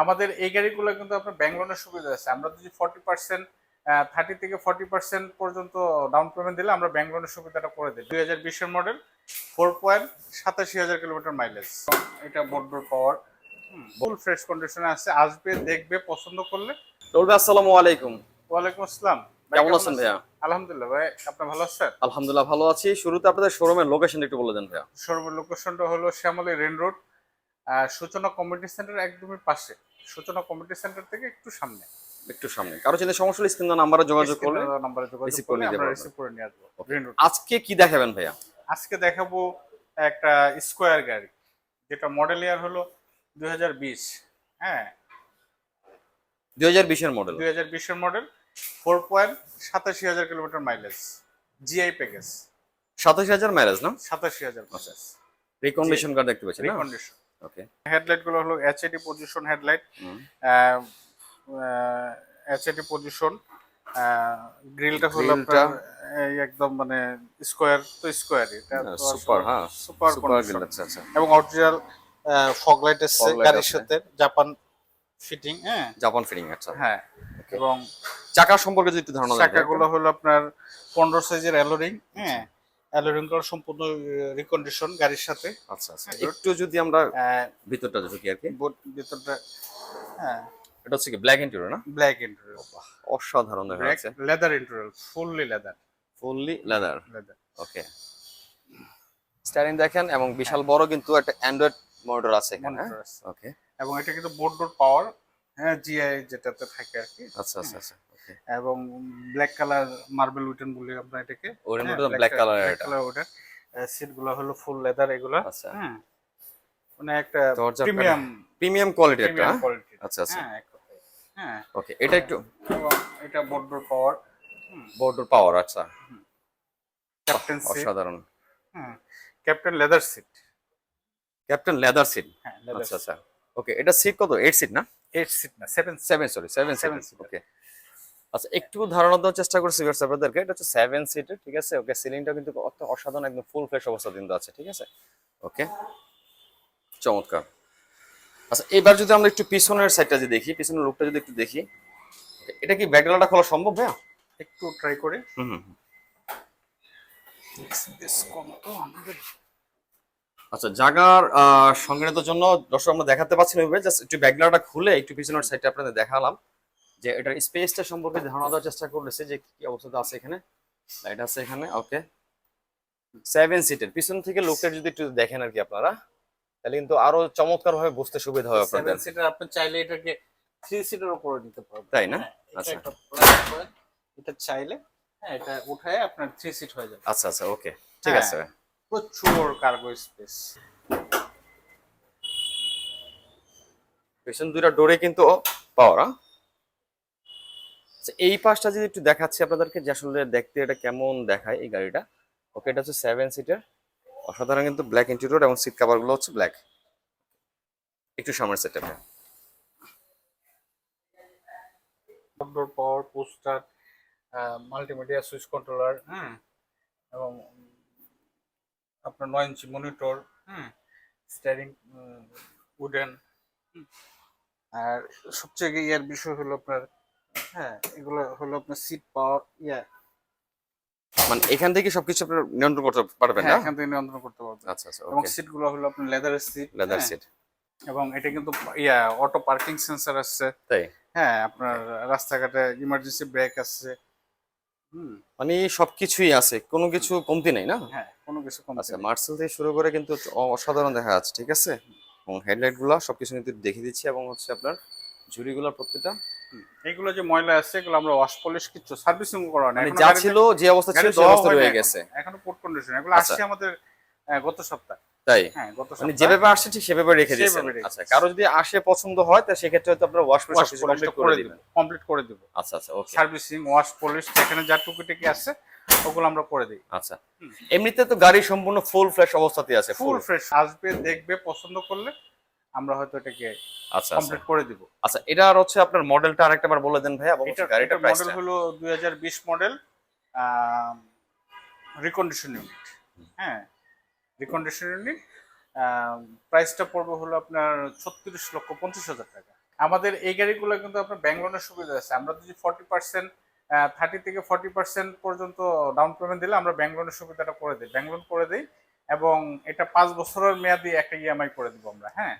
আমাদের এই গাড়িগুলো কিন্তু আপনার ব্যাংক লোনের সুবিধা আছে। আমরা যদি ফর্টি পার্সেন্ট থার্টি থেকে ফর্টি পার্সেন্ট পর্যন্ত ডাউন পেমেন্ট দিলে আমরা ব্যাংক লোনের সুবিধাটা করে দিই দুই হাজার বিশের মডেল ফোর পয়েন্ট সাতাশি হাজার কিলোমিটার মাইলেজ এটা বোর্ডোর পাওয়ার ফুল ফ্রেশ কন্ডিশনে আছে। আসবে দেখবে পছন্দ করলে। আসসালামু আলাইকুম। ওয়ালাইকুম আসসালাম। কেমন আছেন ভাইয়া? আলহামদুলিল্লাহ ভাই আপনি ভালো আছেন? আলহামদুলিল্লাহ ভালো আছি। শুরুতে আপনাদের শোরুমের লোকেশন একটু বলে দেন ভাইয়া। শোরুমের লোকেশনটা হলো Shyamoli ring road Suchona community centre একদমই পাশে। সূচনা কমিউনিটি সেন্টার থেকে একটু সামনে। একটু সামনে। কারও যদি সমস্যা হলে স্ক্রিন নাম্বারে যোগাযোগ করলে নাম্বারে যোগাযোগ করে করলে নিতে আমরা পারবেন। রিসিভ করে নিয়ে আসব। আজকে কি দেখাবেন ভাইয়া? আজকে দেখাবো একটা স্কোয়ার গাড়ি যেটা মডেল ইয়ার হলো দুই হাজার বিশ। হ্যাঁ। দুই হাজার বিশের মডেল। দুই হাজার বিশের মডেল ফোর পয়েন্ট সাতাশি হাজার কিলোমিটার মাইলেজ জিআই প্যাকেজ সাতাশ হাজার ম্যারেজ না? সাতাশি হাজার আচ্ছা। রিকন্ডিশন কার্ড দেখতে পাচ্ছি না? রিকন্ডিশন ওকে হেডলাইটগুলো হলো HID position headlight HID position গ্রিলটা হলো আপনার একদম মানে স্কোয়ার তো স্কোয়ার এটা সুপার হ্যাঁ। সুপার সুপার কন্ডিশন আচ্ছা আচ্ছা। এবং অরিজিনাল ফগ লাইট light গাড়ির সাথে জাপান ফিটিং হ্যাঁ। জাপান ফিটিং আচ্ছা। হ্যাঁ এবং চাকা সম্পর্কে যদি একটু ধারণা চাকাগুলো হলো আপনার পনেরো সাইজের অ্যালোরিং হ্যাঁ। অ্যালোরিং করা সম্পূর্ণ রিকন্ডিশন গাড়ির সাথে। আচ্ছা আচ্ছা। একটু যদি আমরা ভিতরটা ঢুকি আর কি। ভিতরটা হ্যাঁ। এটা হচ্ছে কি ব্ল্যাক ইন্টেরিয়র না? ব্ল্যাক ইন্টেরিয়র অসাধারণ দেখা যাচ্ছে। Leather interior fully leather fully leather leather okay steering দেখেন এবং বিশাল বড় কিন্তু একটা অ্যান্ড্রয়েড মনিটর আছে এখানে ওকে এবং এটা কিন্তু বোর্ড ডোর পাওয়ার হ্যাঁ জিআই যেটাতে থাকে আর কি। আচ্ছা আচ্ছা আচ্ছা। এবং ব্ল্যাক কালার মার্বেল উইটেন বলি আমরা এটাকে ওর হ্যাঁ, মধ্যে ব্ল্যাক কালার এটা। color ওটা সিটগুলো হলো ফুল লেদার এগুলো। আচ্ছা। হ্যাঁ। মানে একটা প্রিমিয়াম প্রিমিয়াম কোয়ালিটি একটা আচ্ছা আচ্ছা। হ্যাঁ কথায়। হ্যাঁ। ওকে এটা একটু এটা বোর্ড ডোর পাওয়ার বোর্ডর পাওয়ার আচ্ছা। ক্যাপ্টেন সিট অসাধারণ। হ্যাঁ captain leather seat captain leather seat হ্যাঁ লেদার আচ্ছা আচ্ছা। ওকে এটা সিট কত? এইট সিট না? এইট সিট না seven seven sorry seven Seven seat seater. Okay আচ্ছা একটু ধারণা দেওয়ার চেষ্টা করছি ভিউয়ার্স আপনাদেরকে। এটা হচ্ছে সেভেন সিটের ঠিক আছে? ওকে সিলিংটা কিন্তু অত অসাধারণ একদম ফুল ফ্রেশ অবস্থা কিন্তু আছে ঠিক আছে? ওকে চমৎকার। আচ্ছা এবার যদি আমরা একটু পিছনের সাইডটা যদি দেখি পিছনের লুকটা যদি একটু দেখি এটা কি ব্যাকডালাটা খোলা সম্ভব ভাইয়া? একটু ট্রাই করে। হুম আচ্ছা জাগার সংজ্ঞানিত জন্য দর্শক আমরা দেখাতে পাচ্ছি না জাস্ট একটু ব্যাকগ্রাউন্ডটা খুলে একটু পিছনের সাইডটা আপনাদের দেখালাম। যে এটার স্পেসটা সম্পর্কে ধারণা দেওয়ার চেষ্টা করতেছে যে কি অবস্থাতে আছে এখানে। লাইট আছে এখানে ওকে সেভেন সিটের পিছন থেকে লোকটা যদি একটু দেখেন আর কি আপনারা তাহলে কিন্তু আরও চমৎকার ভাবে বুঝতে সুবিধা হবে আপনাদের। সেভেন সিটার আপনি চাইলে এটাকে থ্রি সিটার উপরে নিতে পারবেন। তাই না? হ্যাঁ, এটা আচ্ছা। এটা চাইলে হ্যাঁ এটা উঠায় আপনার থ্রি সিট হয়ে যাবে। আচ্ছা আচ্ছা ওকে ঠিক হ্যাঁ। আছে। প্রচুর কার্গো স্পেস পেছন দুইটা ডোরে কিন্তু পাওয়ার এই পাশটা যদি একটু দেখাচ্ছি আপনাদেরকে যে আসলে দেখতে এটা কেমন দেখায় এই গাড়িটা। ওকে এটা হচ্ছে সেভেন সিটার অসাধারণ কিন্তু ব্ল্যাক ইন্টেরিয়র এবং সিট কাভারগুলো হচ্ছে ব্ল্যাক একটু সামনের সেটটা outdoor power poster multimedia switch controller হ্যাঁ এবং আপনার নয় ইঞ্চি মনিটর হ্যাঁ স্টারিং উডেন আর সবচেয়ে ইয়ার বিষয় হলো আপনার হ্যাঁ এগুলো হলো আপনার সিট পাওয়ার ইয়া। মানে এখান থেকে সবকিছু আপনার নিয়ন্ত্রণ করতে পারবেন হ্যাঁ না? এখান থেকে নিয়ন্ত্রণ করতে পারবেন। আচ্ছা আচ্ছা এবং ওকে সিটগুলো হলো আপনার লেদারের সিট লেদার সিট এবং এটা কিন্তু ইয়া অটো পার্কিং সেন্সর আসছে। তাই? হ্যাঁ আপনার রাস্তাঘাটে ইমার্জেন্সি ব্রেক হুম। মানে সবকিছুই আছে কোনো কিছু কমতি নেই না? হ্যাঁ কোনো কিছু কম আচ্ছা মার্সেল থেকে শুরু করে কিন্তু অসাধারণ দেখা যাচ্ছে ঠিক আছে? এবং হেডলাইটগুলো সবকিছু কিন্তু দেখিয়ে দিচ্ছি এবং হচ্ছে আপনার ঝুড়িগুলো প্রত্যেকটা এগুলো যে ময়লা আছে এগুলো আমরা ওয়াশ পলিশ কিছু সার্ভিসিং করা নাই মানে এখনও যা ছিল যে অবস্থা ছিল দেওয়া অবস্থা রয়ে গেছে এখনও। এখনও পোর্ট কন্ডিশন এগুলো আচ্ছা। আসছে আমাদের গত সপ্তাহে। তাই? হ্যাঁ মানে যেভাবে আসছে ঠিক সেভাবে রেখে দিয়েছেন। আচ্ছা কারও যদি আসে পছন্দ হয় তা সেক্ষেত্রে হয়তো আপনারা ওয়াশ পলিশ কমপ্লিট করে দিবেন। কমপ্লিট করে দিব। আচ্ছা আচ্ছা ওকে সার্ভিসিং ওয়াশ পলিশ যেখানে যা টুকিটাকি আছে ওগুলো আমরা করে দিই। আচ্ছা। এমনিতে তো গাড়ি সম্পূর্ণ ফুল ফ্রেশ অবস্থাতে আছে ফুল ফ্রেশ আসবে দেখবে পছন্দ করলে আমরা হয়তো এটাকে আচ্ছা আচ্ছা। কমপ্লিট করে দিব। আচ্ছা এটা আর হচ্ছে আপনার মডেলটা আরেকটা বার বলে দেন ভাই এটা গাড়িটার মডেল হলো দুই হাজার বিশ মডেল রিকন্ডিশন ইউনিট হ্যাঁ রিকন্ডিশন ইউনিট প্রাইসটা পড়বে হলো আপনার ছত্রিশ লক্ষ পঞ্চাশ হাজার টাকা। আমাদের এই গাড়িগুলো কিন্তু আপনার ব্যাংক লোনের সুবিধা আছে। আমরা যদি ফর্টি পার্সেন্ট থার্টি থেকে ফর্টি পার্সেন্ট পর্যন্ত ডাউন পেমেন্ট দিলে আমরা ব্যাংক লোনের সুবিধাটা করে দিই। ব্যাংক লোন করে দিই এবং এটা পাঁচ বছরের মেয়াদি একটা ইএমআই করে দিব আমরা হ্যাঁ।